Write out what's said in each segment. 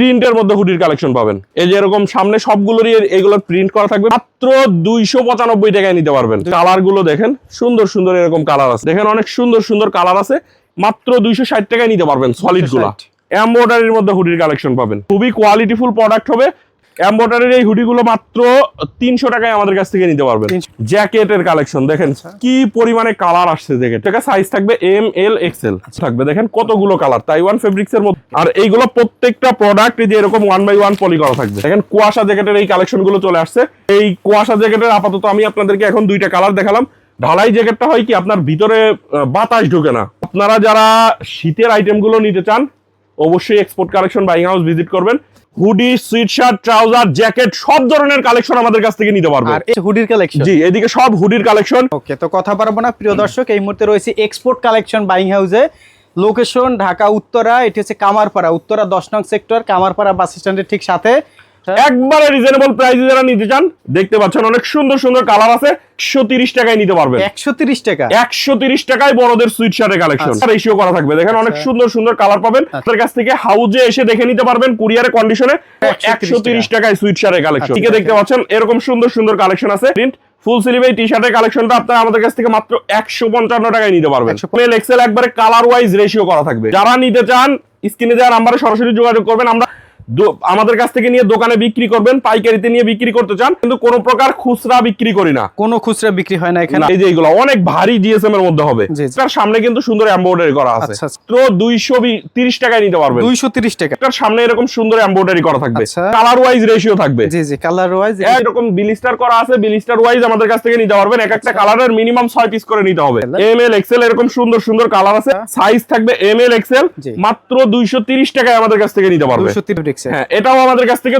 প্রিন্টের মধ্যে হুডির কালেকশন পাবেন। এই যে এরকম সামনে সবগুলোরই এগুলোর প্রিন্ট করা থাকবে। মাত্র দুইশো পঁচানব্বই টাকায় নিতে পারবেন। কালারগুলো দেখেন সুন্দর সুন্দর এরকম কালার আছে। দেখেন অনেক সুন্দর সুন্দর কালার আছে। মাত্র দুইশো ষাট টাকায় নিতে পারবেন সলিডগুলা। 260 এম্বয়ডারির মধ্যে হুডির কালেকশন পাবেন। খুবই কোয়ালিটিফুল প্রোডাক্ট হবে। এম্বয়ডারির এই হুডিগুলো মাত্র তিনশো টাকায় আমাদের কাছ থেকে নিতে পারবেন। 300 জ্যাকেটের কালেকশন দেখেন কি পরিমাণে কালার আসছে জ্যাকেট এটা সাইজ থাকবে এম এল এক্সেল থাকবে দেখেন কতগুলো কালার তাইওয়ান ফেব্রিক্স এর মধ্যে। আর এইগুলো প্রত্যেকটা প্রোডাক্ট যে এরকম ওয়ান বাই ওয়ান পলি করা থাকবে। দেখেন কুয়াশা জ্যাকেটের এই কালেকশনগুলো চলে আসছে। এই কুয়াশা জ্যাকেটের আপাতত আমি আপনাদেরকে এখন দুইটা কালার দেখালাম। ঢালাই জ্যাকেটটা হয় কি আপনার ভিতরে বাতাস ঢোকে না। আপনারা যারা শীতের আইটেমগুলো নিতে চান অবশ্যই export collection buying house visit করবেন। Hoodie sweat shirt trouser jacket সব ধরনের কালেকশন আমাদের কাছ থেকে নিতে পারব। আর এই হুডির কালেকশন জি এদিকে সব হুডির কালেকশন ওকে তো কথা পারব না প্রিয় দর্শক এই মুহূর্তে রয়েছে এক্সপোর্ট কালেকশন বাইং হাউসে লোকেশন ঢাকা উত্তরা এটি হচ্ছে কামারপাড়া উত্তরা দশ নং সেক্টর কামারপাড়া বাস স্ট্যান্ডের ঠিক সাথে। একবারে রিজনেবল প্রাইসে যারা নিতে চান দেখতে পাচ্ছেন অনেক সুন্দর সুন্দর কালার আছে একশো তিরিশ টাকায় নিতে পারবেন। একশো তিরিশ টাকা। একশো তিরিশ টাকায় বড়দের সুইট শার্টের কালেকশন আচ্ছা। রেশিও করা থাকবে। দেখেন অনেক সুন্দর সুন্দর কালার পাবেন। আপনার কাছ থেকে হাউজে এসে দেখে নিতে পারবেন কুরিয়ারের কন্ডিশনে 130 টাকায় সুইট শার্টের কালেকশন আচ্ছা, ঠিক দেখতে পাচ্ছেন এরকম সুন্দর সুন্দর কালেকশন আছে। প্রিন্ট ফুল স্লিভ এই টি শার্টের কালেকশনটা আপনারা আমাদের কাছ থেকে মাত্র একশো পঞ্চান্ন টাকায় নিতে পারবেন। 150 এল এক্সেল একবারে কালার ওয়াইজ রেশিও করা থাকবে। যারা নিতে চান স্ক্রিনে দেওয়ার নাম্বারে সরাসরি যোগাযোগ করবেন। আমরা আমাদের কাছ থেকে নিয়ে দোকানে বিক্রি করবেন পাইকারিতে নিয়ে বিক্রি করতে চান কিন্তু কোন প্রকার খুচরা বিক্রি করি না। কোন খুচরা বিক্রি হয় না এখানে? এই যে এগুলো অনেক ভারী জিএসএম এর মধ্যে হবে। তার সামনে কিন্তু সুন্দর এমব্রয়ডারি করা আছে। আচ্ছা, আচ্ছা। তো 230 টাকায় নিতে পারবেন। 230 টাকা। তার সামনে এরকম সুন্দর এমব্রয়ডারি করা থাকবে। কালার ওয়াইজ রেশিও থাকবে। জি জি কালার ওয়াইজ এরকম বিলিস্টার করা আছে বিলিস্টার ওয়াইজ আমাদের কাছ থেকে নিতে পারবেন। এক একটা কালারের মিনিমাম 6 পিস করে নিতে হবে। এম এল এক্সেল এরকম সুন্দর সুন্দর কালার আছে। আচ্ছা। সাইজ থাকবে এম এল এক্সেল মাত্র 230 টাকায় আমাদের কাছ থেকে নিতে পারবে। 230 পিক্সেল হ্যাঁ, এটাও আমাদের কাছ থেকে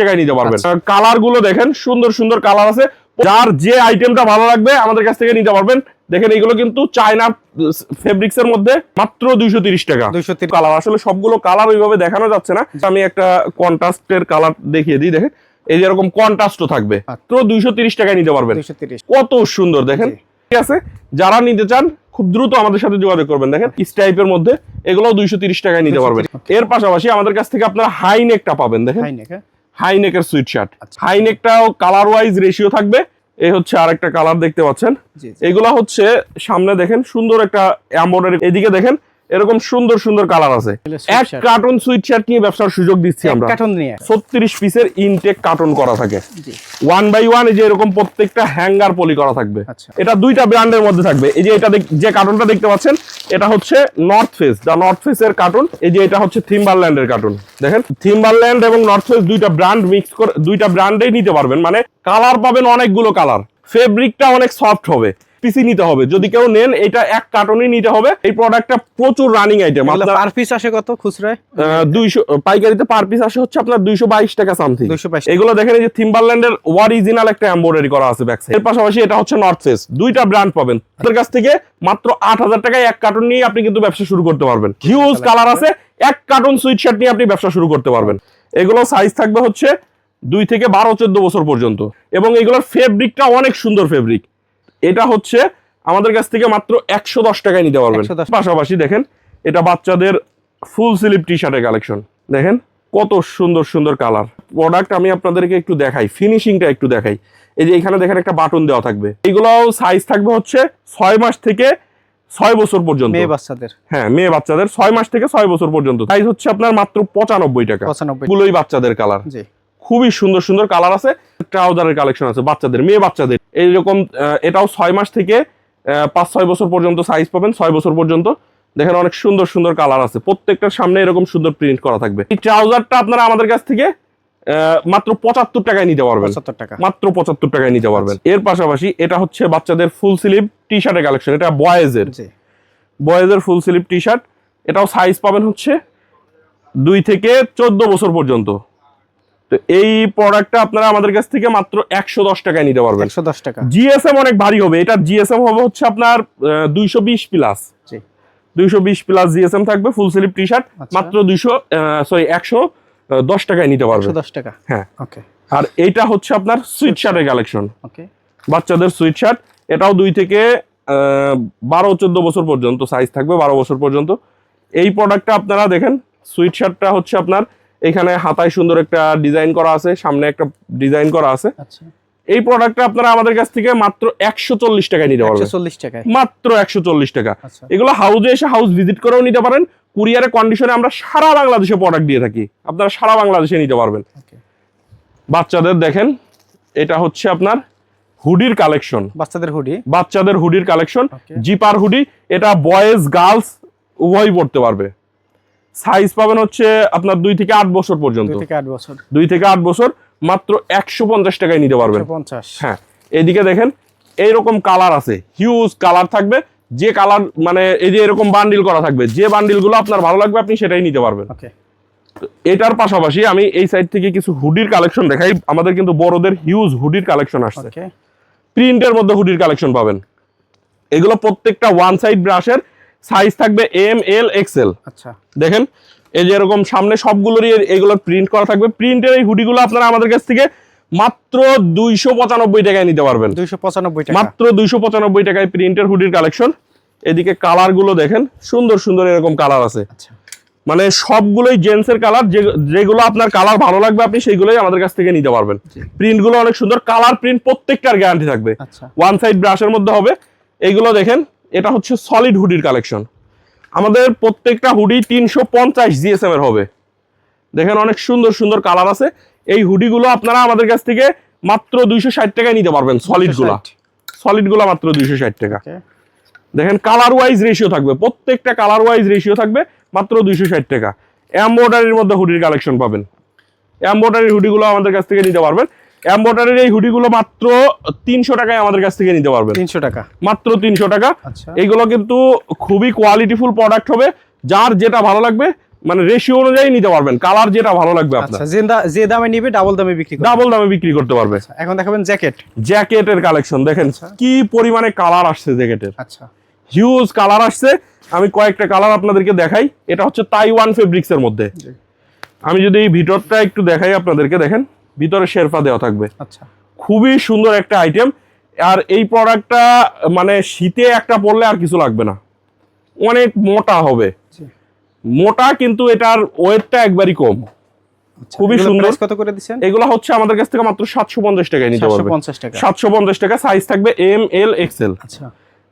টাকায় নিতে পারবেন। কালারগুলো দেখেন সুন্দর সুন্দর কালার আছে। যার যে আইটেমটা ভালো লাগবে আমাদের কাছ থেকে নিতে পারবেন। দেখেন কিন্তু চায়না ফেব্রিক্স এর মধ্যে মাত্র দুইশো তিরিশ টাকা। দুইশো কালার আসলে সবগুলো কালার ওইভাবে দেখানো যাচ্ছে না। আমি একটা কন্ট্রাস্টের কালার দেখিয়ে দিই দেখেন। এই যে এরকম কন্ট্রাস্ট থাকবে। মাত্র দুইশো তিরিশ টাকায় নিতে পারবেন। কত সুন্দর দেখেন। ঠিক আছে? যারা নিতে চান খুব দ্রুত আমাদের সাথে যোগাযোগ করবেন দেখেন? ইস টাইপের মধ্যে এগুলোও দুইশো তিরিশ টাকায় নিতে পারবেন। এর পাশাপাশি আমাদের কাছ থেকে আপনারা হাই নেকটা পাবেন দেখেন? হাই নেক এর নেকের সুইট শার্ট। হাই নেকটাও কালার ওয়াইজ রেশিও থাকবে। এই হচ্ছে আর একটা কালার দেখতে পাচ্ছেন। এগুলা হচ্ছে সামনে দেখেন সুন্দর একটা এদিকে দেখেন এরকম সুন্দর সুন্দর কালার আছে। এক। কার্টন সুইট শার্ট নিয়ে ব্যবসার সুযোগ দিচ্ছি আমরা। কার্টন নিয়ে। ছত্রিশ পিসের ইনটেক কার্টন করা থাকে। জি। ওয়ান বাই ওয়ান এই যে এরকম প্রত্যেকটা হ্যাঙ্গার পলি করা থাকবে। আচ্ছা। এটা দুইটা ব্র্যান্ডের মধ্যে থাকবে। এই যে এটা যে কার্টুনটা দেখতে পাচ্ছেন এটা হচ্ছে North Face the North Face এর কার্টুন এই যে এটা হচ্ছে থিম্বারল্যান্ড এর কার্টুন দেখেন থিম্বারল্যান্ড এবং নর্থ ফেস দুইটা ব্র্যান্ড মিক্স করে দুইটা ব্র্যান্ডেই নিতে পারবেন। মানে কালার পাবেন অনেকগুলো কালার ফেব্রিকটা অনেক সফট হবে। পিসি নিতে হবে। যদি কেউ নেন এটা এক কার্টনই নিতে হবে। এই প্রোডাক্টটা প্রচুর রানিং আইটেম আপনার পার পিস আসে কত খুচরায়? দুইশো পাইকারিতে পার পিস আসে হচ্ছে আপনার দুইশো বাইশ টাকা সামথিং 222 এগুলো দেখেন এই যে থিম্বারল্যান্ডের অরিজিনাল একটা এমব্রয়ডারি করা আছে ব্যাক সাইড এর পাশাপাশি এটা হচ্ছে নর্থ ফেস দুইটা ব্র্যান্ড পাবেন। তাদের কাছ থেকে মাত্র আট হাজার টাকায় এক কার্টুন নিয়ে আপনি কিন্তু ব্যবসা শুরু করতে পারবেন। হিউজ কালার আছে। এক কার্টুন সুইট শার্ট নিয়ে আপনি ব্যবসা শুরু করতে পারবেন। এগুলো সাইজ থাকবে হচ্ছে দুই থেকে বারো চোদ্দ বছর পর্যন্ত। এবং এগুলোর ফেব্রিকটা অনেক সুন্দর ফেব্রিক এটা হচ্ছে আমাদের কাছ থেকে মাত্র একশো দশ টাকায় নিতে পারবেন। 110 পাশাপাশি দেখেন এটা বাচ্চাদের ফুল স্লিভ টি শার্টের কালেকশন দেখেন কত সুন্দর সুন্দর কালার প্রোডাক্ট আমি আপনাদেরকে একটু দেখাই ফিনিশিংটা একটু দেখাই। এই যে এখানে দেখেন একটা বাটন দেওয়া থাকবে। এগুলো সাইজ থাকবে হচ্ছে ছয় মাস থেকে ছয় বছর পর্যন্ত। মেয়ে বাচ্চাদের। হ্যাঁ মেয়ে বাচ্চাদের ছয় মাস থেকে ছয় বছর পর্যন্ত। সাইজ হচ্ছে আপনার মাত্র পঁচানব্বই টাকা। পঁচানব্বই বাচ্চাদের কালার খুবই সুন্দর সুন্দর কালার আছে। ট্রাউজারের কালেকশন আছে বাচ্চাদের মেয়ে বাচ্চাদের। এইরকম এটাও ছয় মাস থেকে পাঁচ ছয় বছর পর্যন্ত সাইজ পাবেন ছয় বছর পর্যন্ত। দেখেন অনেক সুন্দর সুন্দর কালার আছে। প্রত্যেকটার সামনে এরকম সুন্দর প্রিন্ট করা থাকবে। এই ট্রাউজারটা আপনারা আমাদের কাছ থেকে মাত্র পঁচাত্তর টাকায় নিতে পারবেন। মাত্র পঁচাত্তর টাকায় নিতে পারবেন। এর পাশাপাশি এটা হচ্ছে বাচ্চাদের ফুল স্লিভ টি শার্টের কালেকশন এটা বয়েজের বয়েজের ফুল স্লিভ টি শার্ট এটাও সাইজ পাবেন হচ্ছে দুই থেকে চোদ্দ বছর পর্যন্ত। তো এই প্রোডাক্টটা আপনারা আমাদের কাছ থেকে মাত্র একশো দশ টাকায় নিতে পারবেন। একশো দশ টাকা। জিএসএম অনেক ভারী হবে। এটা জিএসএম হবে হচ্ছে আপনার দুইশো বিশ প্লাস দুইশো বিশ প্লাস জিএসএম থাকবে ফুল স্লিভ টি শার্ট। মাত্র দুইশো সরি একশো দশ টাকায় নিতে পারবেন। দশ টাকা? হ্যাঁ। ওকে আর এইটা হচ্ছে আপনার সুইট শার্টের কালেকশন ওকে বাচ্চাদের সুইট শার্ট এটাও দুই থেকে বারো চোদ্দ বছর পর্যন্ত সাইজ থাকবে বারো বছর পর্যন্ত। এই প্রোডাক্টটা আপনারা দেখেন সুইট শার্টটা হচ্ছে আপনার এখানে হাতায় সুন্দর একটা ডিজাইন করা আছে সামনে একটা ডিজাইন করা আছে। আচ্ছা। এই প্রোডাক্টটা আপনারা আমাদের কাছ থেকে মাত্র একশো চল্লিশ টাকায় নিতে পারবেন। মাত্র একশো চল্লিশ টাকা। আচ্ছা। এগুলো হাউজে এসে হাউস ভিজিট করেও নিতে পারেন। কুরিয়ারে কন্ডিশনে আমরা সারা বাংলাদেশে প্রোডাক্ট দিয়ে থাকি। আপনারা সারা বাংলাদেশে নিতে পারবেন। বাচ্চাদের দেখেন এটা হচ্ছে আপনার হুডির কালেকশন বাচ্চাদের হুডি বাচ্চাদের হুডির কালেকশন জিপার হুডি এটা বয়েজ গার্লস উভয় পড়তে পারবে। সাইজ পাবেন হচ্ছে আপনার দুই থেকে আট বছর পর্যন্ত। দুই থেকে আট বছর। মাত্র একশো পঞ্চাশ টাকায় নিতে পারবেন। পঞ্চাশ। হ্যাঁ এদিকে দেখেন এইরকম কালার আছে হিউজ কালার থাকবে যে কালার মানে এই যে এরকম বান্ডিল করা থাকবে যে বান্ডিলগুলো আপনার ভালো লাগবে আপনি সেটাই নিতে পারবেন। এটার পাশাপাশি আমি এই সাইড থেকে কিছু হুডির কালেকশন দেখাই আমাদের কিন্তু বড়দের হিউজ হুডির কালেকশন আসছে। প্রিন্টের মধ্যে হুডির কালেকশন পাবেন। এগুলো প্রত্যেকটা ওয়ান সাইড ব্রাশের সাইজ থাকবে এম এল এক্সেল আচ্ছা। দেখেন এই যে এরকম সামনে সবগুলোরই এগুলো প্রিন্ট করা থাকবে। প্রিন্টের এই হুডিগুলো আপনারা আমাদের কাছ থেকে মাত্র দুইশো পঁচানব্বই টাকায় নিতে পারবেন। দুইশো পঁচানব্বই টাকা। মাত্র দুইশো পঁচানব্বই টাকায় প্রিন্টের হুডির কালেকশন এদিকে কালারগুলো দেখেন সুন্দর সুন্দর এরকম কালার আছে। আচ্ছা। মানে সবগুলোই জেন্টসের কালার যেগুলো আপনার কালার ভালো লাগবে আপনি সেইগুলোই আমাদের কাছ থেকে নিতে পারবেন। প্রিন্টগুলো অনেক সুন্দর কালার প্রিন্ট প্রত্যেকটার গ্যারান্টি থাকবে। আচ্ছা। ওয়ান সাইড ব্রাশের মধ্যে হবে। এইগুলো দেখেন এটা হচ্ছে সলিড হুডির কালেকশন আমাদের প্রত্যেকটা হুডি তিনশো পঞ্চাশ জিএসএম এর হবে। দেখেন অনেক সুন্দর সুন্দর কালার আছে। এই হুডিগুলো আপনারা আমাদের কাছ থেকে মাত্র দুইশো ষাট টাকায় নিতে পারবেন সলিডগুলা সলিডগুলা মাত্র দুইশো ষাট টাকা। দেখেন কালার ওয়াইজ রেশিও থাকবে প্রত্যেকটা কালার ওয়াইজ রেশিও থাকবে মাত্র দুইশো ষাট টাকা। এম্বয়ডারির মধ্যে হুডির কালেকশন পাবেন। এম্বয়ডারির হুডিগুলো আমাদের কাছ থেকে নিতে পারবেন। এম্বয়ডারির এই হুডিগুলো মাত্র তিনশো টাকায় আমাদের কাছ থেকে নিতে পারবেন। তিনশো টাকা। মাত্র তিনশো টাকা। আচ্ছা। এইগুলো কিন্তু খুবই কোয়ালিটিফুল প্রোডাক্ট হবে। যার যেটা ভালো লাগবে মানে রেশিও অনুযায়ী নিতে পারবেন। কালার যেটা ভালো লাগবে আপনার। আচ্ছা যে দামে নিবে ডাবল দামে বিক্রি করবে। ডাবল দামে বিক্রি করতে পারবে। এখন দেখাবেন জ্যাকেট জ্যাকেটের কালেকশন দেখেন কি পরিমাণে কালার আসছে জ্যাকেটের আচ্ছা। হিউজ কালার আসছে। আমি কয়েকটা কালার আপনাদেরকে দেখাই। এটা হচ্ছে তাইওয়ান ফেব্রিক্স এর মধ্যে আমি যদি এই ভিতরটা একটু দেখাই আপনাদেরকে দেখেন। ভিতরে শেরফা দেওয়া থাকবে। আচ্ছা। খুবই সুন্দর একটা আইটেম আর এই প্রোডাক্টটা মানে শীতে একটা পরলে আর কিছু লাগবে না। অনেক মোটা হবে। মোটা কিন্তু এটার ওয়েটটা একবারই কম। আচ্ছা, খুবই সুন্দর। কত করে দিচ্ছেন? এগুলো হচ্ছে আমাদের কাছ থেকে মাত্র সাতশো পঞ্চাশ টাকায় নিতে পারবে। সাতশো পঞ্চাশ টাকা। সাইজ থাকবে এম এল এক্সেল আচ্ছা।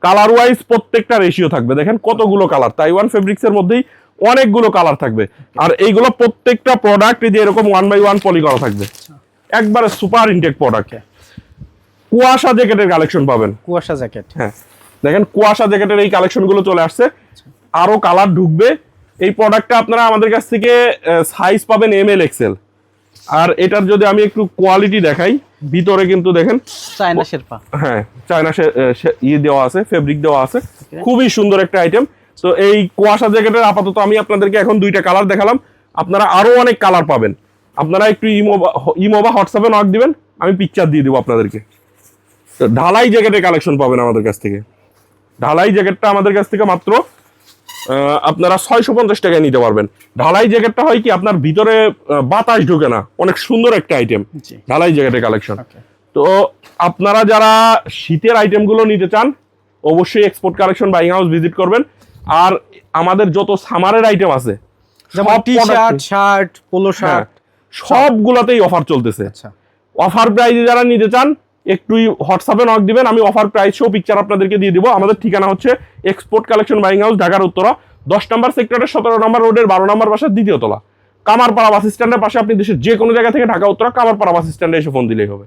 কালার ওয়াইজ প্রত্যেকটা রেশিও থাকবে। দেখেন কতগুলো কালার তাইওয়ান ফেব্রিক্স এর মধ্যেই অনেকগুলো কালার থাকবে। আর এইগুলো প্রত্যেকটা প্রোডাক্ট যে এরকম ওয়ান বাই ওয়ান পলি করা থাকবে। একবারে সুপার ইনটেক প্রোডাক্ট কুয়াশা জ্যাকেটের কালেকশন পাবেন। কুয়াশা জ্যাকেট হ্যাঁ। দেখেন কুয়াশা জ্যাকেটের এই কালেকশনগুলো চলে আসছে। আরও কালার ঢুকবে। এই প্রোডাক্টটা আপনারা আমাদের কাছ থেকে সাইজ পাবেন এম এল এক্সেল আর এটার যদি আমি একটু কোয়ালিটি দেখাই ভিতরে কিন্তু দেখেন চায়না শেরপা। হ্যাঁ চায়না ইয়ে দেওয়া আছে ফেব্রিক দেওয়া আছে। খুবই সুন্দর একটা আইটেম তো এই কুয়াশা জ্যাকেটের আপাতত আমি আপনাদেরকে এখন দুইটা কালার দেখালাম। আপনারা আরও অনেক কালার পাবেন। আপনারা একটু ইমো বা ইমো বা হোয়াটসঅ্যাপে নক দিবেন আমি পিকচার দিয়ে দেবো আপনাদেরকে। তো ঢালাই জ্যাকেটের কালেকশন পাবেন আমাদের কাছ থেকে। ঢালাই জ্যাকেটটা আমাদের কাছ থেকে মাত্র আপনারা ছয়শো পঞ্চাশ টাকায় নিতে পারবেন। ঢালাই জ্যাকেটটা হয় কি আপনার ভিতরে বাতাস ঢোকে না। অনেক সুন্দর একটা আইটেম ঢালাই জ্যাকেটের কালেকশন তো আপনারা যারা শীতের আইটেমগুলো নিতে চান অবশ্যই export collection buying house visit করবেন। আর আমাদের যত সামারের আইটেম আছে যেমন সব টি শার্ট শার্ট পোলো হ্যাঁ, শার্ট সবগুলোতেই অফার চলতেছে। আচ্ছা। অফার প্রাইসে যারা নিতে চান একটু হোয়াটসঅ্যাপে নক দিবেন আমি অফার প্রাইস সহ পিকচার আপনাদেরকে দিয়ে দিব। আমাদের ঠিকানা হচ্ছে এক্সপোর্ট কালেকশন বাইং হাউস ঢাকার উত্তরা। দশ নম্বর সেক্টরের সতেরো নম্বর রোডের বারো নম্বর বাসার দ্বিতীয় তলা। কামারপাড়া বাস স্ট্যান্ডের পাশে আপনি দেশের যে কোনো জায়গা থেকে ঢাকা উত্তরা কামারপাড়া বাস স্ট্যান্ডে এসে ফোন দিলেই হবে।